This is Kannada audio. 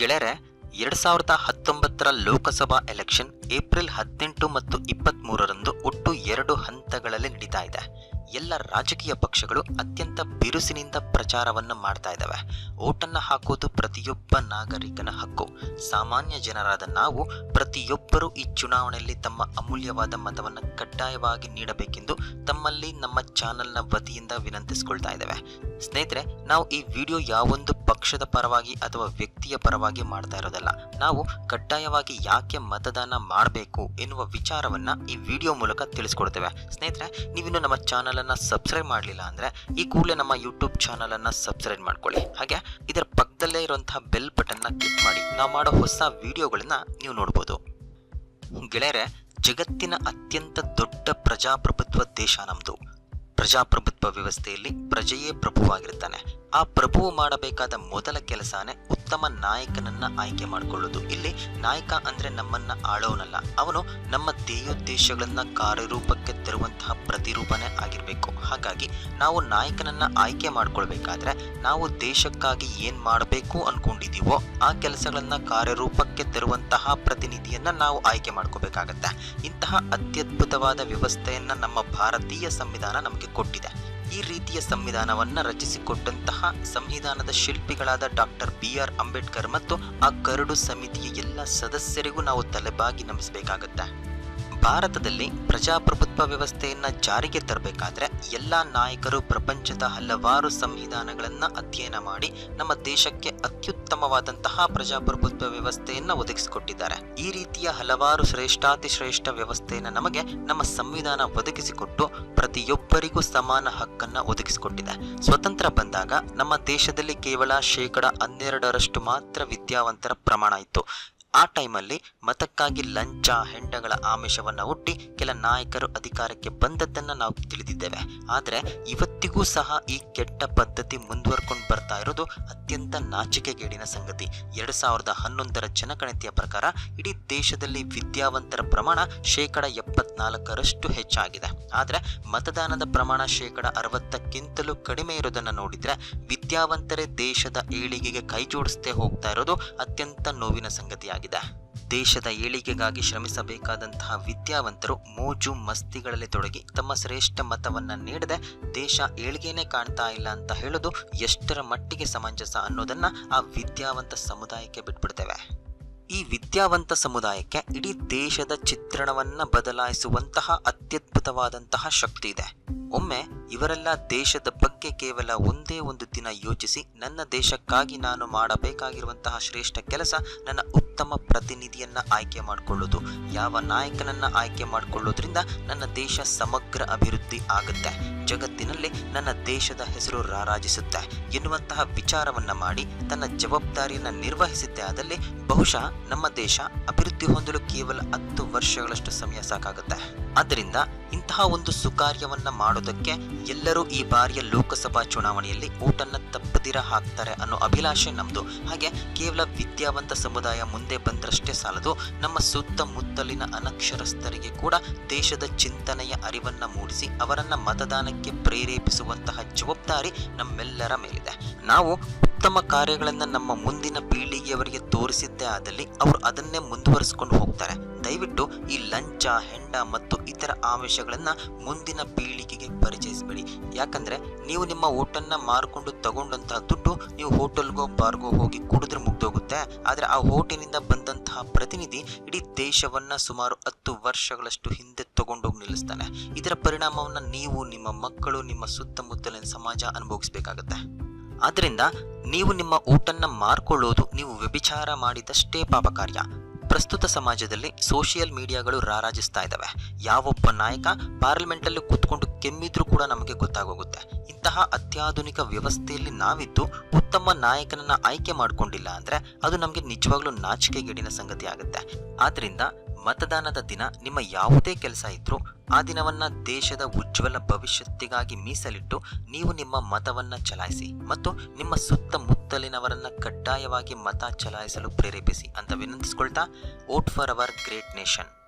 ಗೆಳೆಯರೆ, ಎರಡ್ ಸಾವಿರದ ಹತ್ತೊಂಬತ್ತರ ಲೋಕಸಭಾ ಎಲೆಕ್ಷನ್ ಏಪ್ರಿಲ್ ಹದಿನೆಂಟು ಮತ್ತು ಇಪ್ಪತ್ತ್ ಮೂರರಂದು ಒಟ್ಟು ಎರಡು ಹಂತಗಳಲ್ಲಿ ನಡೀತಾ ಇದೆ. ಎಲ್ಲ ರಾಜಕೀಯ ಪಕ್ಷಗಳು ಅತ್ಯಂತ ಬಿರುಸಿನಿಂದ ಪ್ರಚಾರವನ್ನು ಮಾಡ್ತಾ ಇದ್ದಾವೆ. ಓಟನ್ನು ಹಾಕೋದು ಪ್ರತಿಯೊಬ್ಬ ನಾಗರಿಕನ ಹಕ್ಕು. ಸಾಮಾನ್ಯ ಜನರಾದ ನಾವು ಪ್ರತಿಯೊಬ್ಬರೂ ಈ ಚುನಾವಣೆಯಲ್ಲಿ ತಮ್ಮ ಅಮೂಲ್ಯವಾದ ಮತವನ್ನು ಕಡ್ಡಾಯವಾಗಿ ನೀಡಬೇಕೆಂದು ತಮ್ಮಲ್ಲಿ ನಮ್ಮ ಚಾನೆಲ್ನ ವತಿಯಿಂದ ವಿನಂತಿಸಿಕೊಳ್ತಾ ಇದ್ದೇವೆ. ಸ್ನೇಹಿತರೆ, ನಾವು ಈ ವಿಡಿಯೋ ಯಾವೊಂದು ಪಕ್ಷದ ಪರವಾಗಿ ಅಥವಾ ವ್ಯಕ್ತಿಯ ಪರವಾಗಿ ಮಾಡ್ತಾ ಇರೋದಲ್ಲ. ನಾವು ಕಡ್ಡಾಯವಾಗಿ ಯಾಕೆ ಮತದಾನ ಮಾಡಬೇಕು ಎನ್ನುವ ವಿಚಾರವನ್ನು ಈ ವಿಡಿಯೋ ಮೂಲಕ ತಿಳಿಸ್ಕೊಡ್ತೇವೆ. ಸ್ನೇಹಿತರೆ, ನೀವಿನ್ನು ನಮ್ಮ ಚಾನಲ್ ಅನ್ನ ಸಬ್ಸ್ಕ್ರೈಬ್ ಮಾಡಲಿಲ್ಲ ಅಂದರೆ ಈ ಕೂಡಲೇ ನಮ್ಮ ಯೂಟ್ಯೂಬ್ ಚಾನಲನ್ನು ಸಬ್ಸ್ಕ್ರೈಬ್ ಮಾಡ್ಕೊಳ್ಳಿ. ಹಾಗೆ ಇದರ ಪಕ್ಕದಲ್ಲೇ ಇರುವಂತಹ ಬೆಲ್ ಬಟನ್ನ ಕ್ಲಿಕ್ ಮಾಡಿ. ನಾವು ಮಾಡೋ ಹೊಸ ವಿಡಿಯೋಗಳನ್ನ ನೀವು ನೋಡ್ಬೋದು. ಗೆಳೆಯರೆ, ಜಗತ್ತಿನ ಅತ್ಯಂತ ದೊಡ್ಡ ಪ್ರಜಾಪ್ರಭುತ್ವ ದೇಶ ನಮ್ಮದು ಪ್ರಜಾಪ್ರಭುತ್ವ ವ್ಯವಸ್ಥೆಯಲ್ಲಿ ಪ್ರಜೆಯೇ ಪ್ರಭುವಾಗಿರ್ತಾನೆ. ಆ ಪ್ರಭುವು ಮಾಡಬೇಕಾದ ಮೊದಲ ಕೆಲಸನೇ ಉತ್ತಮ ನಾಯಕನನ್ನ ಆಯ್ಕೆ ಮಾಡಿಕೊಳ್ಳೋದು. ಇಲ್ಲಿ ನಾಯಕ ಅಂದ್ರೆ ನಮ್ಮನ್ನ ಆಳೋನಲ್ಲ, ಅವನು ನಮ್ಮ ಧ್ಯೇಯೋದ್ದೇಶಗಳನ್ನ ಕಾರ್ಯರೂಪಕ್ಕೆ ತರುವಂತಹ ಪ್ರತಿರೂಪನೇ ಆಗಿರಬೇಕು. ಹಾಗಾಗಿ ನಾವು ನಾಯಕನನ್ನ ಆಯ್ಕೆ ಮಾಡ್ಕೊಳ್ಬೇಕಾದ್ರೆ ನಾವು ದೇಶಕ್ಕಾಗಿ ಏನ್ ಮಾಡಬೇಕು ಅನ್ಕೊಂಡಿದೀವೋ ಆ ಕೆಲಸಗಳನ್ನ ಕಾರ್ಯರೂಪಕ್ಕೆ ತರುವಂತಹ ಪ್ರತಿನಿಧಿಯನ್ನ ನಾವು ಆಯ್ಕೆ ಮಾಡ್ಕೋಬೇಕಾಗತ್ತೆ. ಇಂತಹ ಅತ್ಯದ್ಭುತವಾದ ವ್ಯವಸ್ಥೆಯನ್ನ ನಮ್ಮ ಭಾರತೀಯ ಸಂವಿಧಾನ ನಮಗೆ ಕೊಟ್ಟಿದೆ. ಈ ರೀತಿಯ ಸಂವಿಧಾನವನ್ನು ರಚಿಸಿಕೊಟ್ಟಂತಹ ಸಂವಿಧಾನದ ಶಿಲ್ಪಿಗಳಾದ ಡಾಕ್ಟರ್ ಬಿ ಆರ್ ಅಂಬೇಡ್ಕರ್ ಮತ್ತು ಆ ಕರಡು ಸಮಿತಿಯ ಎಲ್ಲ ಸದಸ್ಯರಿಗೂ ನಾವು ತಲೆಬಾಗಿ ನಮಿಸಬೇಕಾಗತ್ತೆ. ಭಾರತದಲ್ಲಿ ಪ್ರಜಾಪ್ರಭುತ್ವ ವ್ಯವಸ್ಥೆಯನ್ನು ಜಾರಿಗೆ ತರಬೇಕಾದ್ರೆ ಎಲ್ಲ ನಾಯಕರು ಪ್ರಪಂಚದ ಹಲವಾರು ಸಂವಿಧಾನಗಳನ್ನು ಅಧ್ಯಯನ ಮಾಡಿ ನಮ್ಮ ದೇಶಕ್ಕೆ ಅತ್ಯುತ್ತಮವಾದಂತಹ ಪ್ರಜಾಪ್ರಭುತ್ವ ವ್ಯವಸ್ಥೆಯನ್ನು ಒದಗಿಸಿಕೊಟ್ಟಿದ್ದಾರೆ. ಈ ರೀತಿಯ ಹಲವಾರು ಶ್ರೇಷ್ಠಾತಿ ಶ್ರೇಷ್ಠ ವ್ಯವಸ್ಥೆಯನ್ನ ನಮಗೆ ನಮ್ಮ ಸಂವಿಧಾನ ಒದಗಿಸಿಕೊಟ್ಟು ಪ್ರತಿಯೊಬ್ಬರಿಗೂ ಸಮಾನ ಹಕ್ಕನ್ನ ಒದಗಿಸಿಕೊಟ್ಟಿದೆ. ಸ್ವತಂತ್ರ ಬಂದಾಗ ನಮ್ಮ ದೇಶದಲ್ಲಿ ಕೇವಲ ಶೇಕಡ ಹನ್ನೆರಡರಷ್ಟು ಮಾತ್ರ ವಿದ್ಯಾವಂತರ ಪ್ರಮಾಣ ಇತ್ತು. ಆ ಟೈಮಲ್ಲಿ ಮತಕ್ಕಾಗಿ ಲಂಚ, ಹೆಂಡಗಳ ಆಮಿಷವನ್ನು ಹುಟ್ಟಿ ಕೆಲ ನಾಯಕರು ಅಧಿಕಾರಕ್ಕೆ ಬಂದದ್ದನ್ನು ನಾವು ತಿಳಿದಿದ್ದೇವೆ. ಆದರೆ ಇವತ್ತಿಗೂ ಸಹ ಈ ಕೆಟ್ಟ ಪದ್ಧತಿ ಮುಂದುವರ್ಕೊಂಡು ಬರ್ತಾ ಇರೋದು ಅತ್ಯಂತ ನಾಚಿಕೆಗೇಡಿನ ಸಂಗತಿ. ಎರಡು ಸಾವಿರದ ಹನ್ನೊಂದರ ಜನಗಣತಿಯ ಪ್ರಕಾರ ಇಡೀ ದೇಶದಲ್ಲಿ ವಿದ್ಯಾವಂತರ ಪ್ರಮಾಣ ಶೇಕಡ ಎಪ್ಪತ್ನಾಲ್ಕರಷ್ಟು ಹೆಚ್ಚಾಗಿದೆ. ಆದರೆ ಮತದಾನದ ಪ್ರಮಾಣ ಶೇಕಡ ಅರವತ್ತಕ್ಕಿಂತಲೂ ಕಡಿಮೆ ಇರೋದನ್ನು ನೋಡಿದರೆ ವಿದ್ಯಾವಂತರೇ ದೇಶದ ಏಳಿಗೆಗೆ ಕೈ ಜೋಡಿಸದೆ ಹೋಗ್ತಾ ಇರೋದು ಅತ್ಯಂತ ನೋವಿನ ಸಂಗತಿಯಾಗಿದೆ. ದೇಶದ ಏಳಿಗೆಗಾಗಿ ಶ್ರಮಿಸಬೇಕಾದಂತಹ ವಿದ್ಯಾವಂತರು ಮೋಜು ಮಸ್ತಿಗಳಲ್ಲಿ ತೊಡಗಿ ತಮ್ಮ ಶ್ರೇಷ್ಠ ಮತವನ್ನ ನೀಡದೆ ದೇಶ ಏಳಿಗೆನೇ ಕಾಣ್ತಾ ಇಲ್ಲ ಅಂತ ಹೇಳೋದು ಎಷ್ಟರ ಮಟ್ಟಿಗೆ ಸಮಂಜಸ ಅನ್ನೋದನ್ನ ಆ ವಿದ್ಯಾವಂತ ಸಮುದಾಯಕ್ಕೆ ಬಿಟ್ಬಿಡ್ತೇವೆ. ಈ ವಿದ್ಯಾವಂತ ಸಮುದಾಯಕ್ಕೆ ಇಡೀ ದೇಶದ ಚಿತ್ರಣವನ್ನ ಬದಲಾಯಿಸುವಂತಹ ಅತ್ಯದ್ಭುತವಾದಂತಹ ಶಕ್ತಿ ಇದೆ. ಒಮ್ಮೆ ಇವರೆಲ್ಲ ದೇಶದ ಬಗ್ಗೆ ಕೇವಲ ಒಂದೇ ಒಂದು ದಿನ ಯೋಚಿಸಿ, ನನ್ನ ದೇಶಕ್ಕಾಗಿ ನಾನು ಮಾಡಬೇಕಾಗಿರುವಂತಹ ಶ್ರೇಷ್ಠ ಕೆಲಸ ನನ್ನ ಉತ್ತಮ ಪ್ರತಿನಿಧಿಯನ್ನ ಆಯ್ಕೆ ಮಾಡಿಕೊಳ್ಳೋದು ಯಾವ ನಾಯಕನನ್ನ ಆಯ್ಕೆ ಮಾಡಿಕೊಳ್ಳೋದ್ರಿಂದ ನನ್ನ ದೇಶ ಸಮಗ್ರ ಅಭಿವೃದ್ಧಿ ಆಗುತ್ತೆ. ಜಗತ್ತಿನಲ್ಲಿ ನನ್ನ ದೇಶದ ಹೆಸರು ರಾರಾಜಿಸುತ್ತೆ ಎನ್ನುವಂತಹ ವಿಚಾರವನ್ನ ಮಾಡಿ, ತನ್ನ ಜವಾಬ್ದಾರಿಯನ್ನ ನಿರ್ವಹಿಸಿದ್ದೆ ಆದಲ್ಲಿ ಬಹುಶಃ ನಮ್ಮ ದೇಶ ಅಭಿವೃದ್ಧಿ ಹೊಂದಲು ಕೇವಲ ಹತ್ತು ವರ್ಷಗಳಷ್ಟು ಸಮಯ ಸಾಕಾಗುತ್ತೆ. ಆದ್ದರಿಂದ ಇಂತಹ ಒಂದು ಸುಕಾರ್ಯವನ್ನ ಮಾಡೋದಕ್ಕೆ ಎಲ್ಲರೂ ಈ ಬಾರಿಯ ಲೋಕಸಭಾ ಚುನಾವಣೆಯಲ್ಲಿ ಊಟನ್ನ ತಪ್ಪದಿರ ಹಾಕ್ತಾರೆ ಅನ್ನೋ ಅಭಿಲಾಷೆ ನಮ್ದು. ಹಾಗೆ ಕೇವಲ ವಿದ್ಯಾವಂತ ಸಮುದಾಯ ಮುಂದೆ ಬಂದ್ರಷ್ಟೇ ಸಾಲದು, ನಮ್ಮ ಸುತ್ತಮುತ್ತಲಿನ ಅನಕ್ಷರಸ್ಥರಿಗೆ ಕೂಡ ದೇಶದ ಚಿಂತನೆಯ ಅರಿವನ್ನ ಮೂಡಿಸಿ ಅವರನ್ನ ಮತದಾನಕ್ಕೆ ಪ್ರೇರೇಪಿಸುವಂತಹ ಜವಾಬ್ದಾರಿ ನಮ್ಮೆಲ್ಲರ ಮೇಲಿದೆ. ನಾವು ಉತ್ತಮ ಕಾರ್ಯಗಳನ್ನು ನಮ್ಮ ಮುಂದಿನ ಪೀಳಿಗೆಯವರಿಗೆ ತೋರಿಸಿದ್ದೇ ಆದಲ್ಲಿ ಅವರು ಅದನ್ನೇ ಮುಂದುವರಿಸಿಕೊಂಡು ಹೋಗ್ತಾರೆ. ದಯವಿಟ್ಟು ಈ ಲಂಚ, ಹೆಂಡ ಮತ್ತು ಇತರ ಆಮಿಷಗಳನ್ನ ಮುಂದಿನ ಪೀಳಿಗೆಗೆ ಪರಿಚಯಿಸಬೇಡಿ. ಯಾಕಂದ್ರೆ ನೀವು ನಿಮ್ಮ ಓಟನ್ನು ಮಾರ್ಕೊಂಡು ತಗೊಂಡಂತಹ ದುಡ್ಡು ನೀವು ಹೋಟೆಲ್ಗೋ ಬಾರ್ಗೋ ಹೋಗಿ ಕುಡಿದ್ರೆ ಮುಗ್ದೋಗುತ್ತೆ. ಆದರೆ ಆ ಹೋಟೆಲಿಂದ ಬಂದಂತಹ ಪ್ರತಿನಿಧಿ ಇಡೀ ದೇಶವನ್ನ ಸುಮಾರು ಹತ್ತು ವರ್ಷಗಳಷ್ಟು ಹಿಂದೆ ತಗೊಂಡೋಗಿ ನಿಲ್ಲಿಸ್ತಾನೆ. ಇದರ ಪರಿಣಾಮವನ್ನ ನೀವು ನಿಮ್ಮ ಮಕ್ಕಳು, ನಿಮ್ಮ ಸುತ್ತಮುತ್ತಲಿನ ಸಮಾಜ ಅನುಭವಿಸಬೇಕಾಗತ್ತೆ. ಆದ್ದರಿಂದ ನೀವು ನಿಮ್ಮ ಊಟನ್ನ ಮಾರ್ಕೊಳ್ಳೋದು, ನೀವು ವ್ಯಭಿಚಾರ ಮಾಡಿದಷ್ಟೇ ಪಾಪ ಕಾರ್ಯ ಪ್ರಸ್ತುತ ಸಮಾಜದಲ್ಲಿ ಸೋಷಿಯಲ್ ಮೀಡಿಯಾಗಳು ರಾರಾಜಿಸ್ತಾ ಇದ್ದಾವೆ ಯಾವೊಬ್ಬ ನಾಯಕ ಪಾರ್ಲಿಮೆಂಟಲ್ಲಿ ಕೂತ್ಕೊಂಡು ಕೆಮ್ಮಿದ್ರೂ ಕೂಡ ನಮಗೆ ಗೊತ್ತಾಗೋಗುತ್ತೆ. ಇಂತಹ ಅತ್ಯಾಧುನಿಕ ವ್ಯವಸ್ಥೆಯಲ್ಲಿ ನಾವಿದ್ದು ಉತ್ತಮ ನಾಯಕನನ್ನ ಆಯ್ಕೆ ಮಾಡಿಕೊಂಡಿಲ್ಲ ಅಂದ್ರೆ ಅದು ನಮಗೆ ನಿಜವಾಗ್ಲೂ ನಾಚಿಕೆಗೇಡಿನ ಸಂಗತಿ ಆಗುತ್ತೆ. ಆದ್ರಿಂದ ಮತದಾನದ ದಿನ ನಿಮ್ಮ ಯಾವುದೇ ಕೆಲಸ ಇದ್ರೂ ಆ ದಿನವನ್ನ ದೇಶದ ಉಜ್ವಲ ಭವಿಷ್ಯತ್ತಿಗಾಗಿ ಮೀಸಲಿಟ್ಟು ನೀವು ನಿಮ್ಮ ಮತವನ್ನ ಚಲಾಯಿಸಿ ಮತ್ತು ನಿಮ್ಮ ಸುತ್ತಮುತ್ತಲಿನವರನ್ನ ಕಡ್ಡಾಯವಾಗಿ ಮತ ಚಲಾಯಿಸಲು ಪ್ರೇರೇಪಿಸಿ ಅಂತ ವಿನಂತಿಸಿಕೊಳ್ತಾ vote for our great nation.